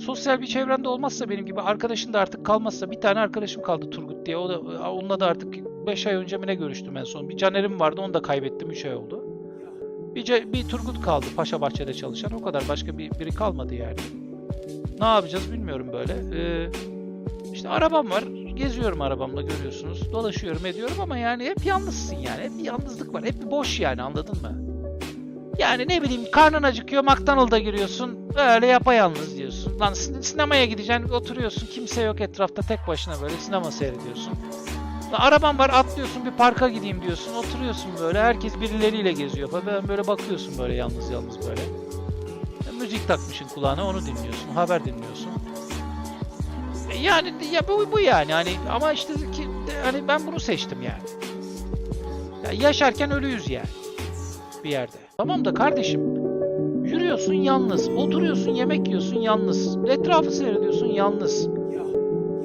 Sosyal bir çevrende olmazsa benim gibi arkadaşın da artık kalmazsa bir tane arkadaşım kaldı Turgut diye. O da onunla da artık 5 ay önce mi ne görüştüm en son. Bir Caner'im vardı onu da kaybettim 3 ay oldu. Bir, bir Turgut kaldı Paşa Bahçe'de çalışan o kadar başka bir biri kalmadı yani. Ne yapacağız bilmiyorum böyle. Ee, işte arabam var. Geziyorum arabamla görüyorsunuz. Dolaşıyorum ediyorum ama yani hep yalnızsın yani. Hep bir yalnızlık var. Hep bir boş yani anladın mı? Yani ne bileyim karnın acıkıyor McDonald's'a giriyorsun. Öyle yapayalnız diyorsun. Lan sin- sinemaya gideceksin oturuyorsun. Kimse yok etrafta tek başına böyle sinema seyrediyorsun. Lan araban var atlıyorsun bir parka gideyim diyorsun. Oturuyorsun böyle herkes birileriyle geziyor falan. Böyle bakıyorsun böyle yalnız yalnız böyle. E, müzik takmışsın kulağına onu dinliyorsun. Haber dinliyorsun. E, Yani ya bu, bu yani hani ama işte ki, hani ben bunu seçtim yani. Ya yaşarken ölüyüz yani bir yerde. Tamam da kardeşim yürüyorsun yalnız, oturuyorsun yemek yiyorsun yalnız, etrafı seyrediyorsun yalnız.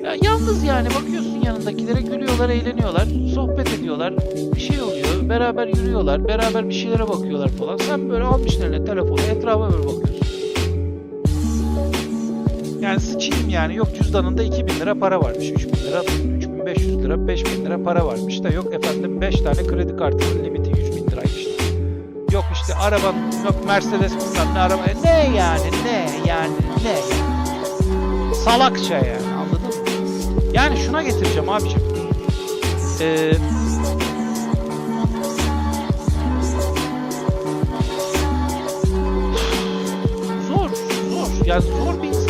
Ya yalnız yani bakıyorsun yanındakilere gülüyorlar, eğleniyorlar, sohbet ediyorlar, bir şey oluyor, beraber yürüyorlar, beraber bir şeylere bakıyorlar falan. Sen böyle almışsın eline telefonu, etrafa böyle bakıyorsun. Yani sıçayım yani yok cüzdanında 2000 lira para varmış, 3000 lira, 3500 lira, 5000 lira para varmış da yok efendim 5 tane kredi kartının limiti işte araba yok Mercedes bilmem ne araba. E, ne yani ne yani ne? Salakça yani anladın mı? Yani şuna getireceğim abicim. Ee, zor, zor. Ya zor bir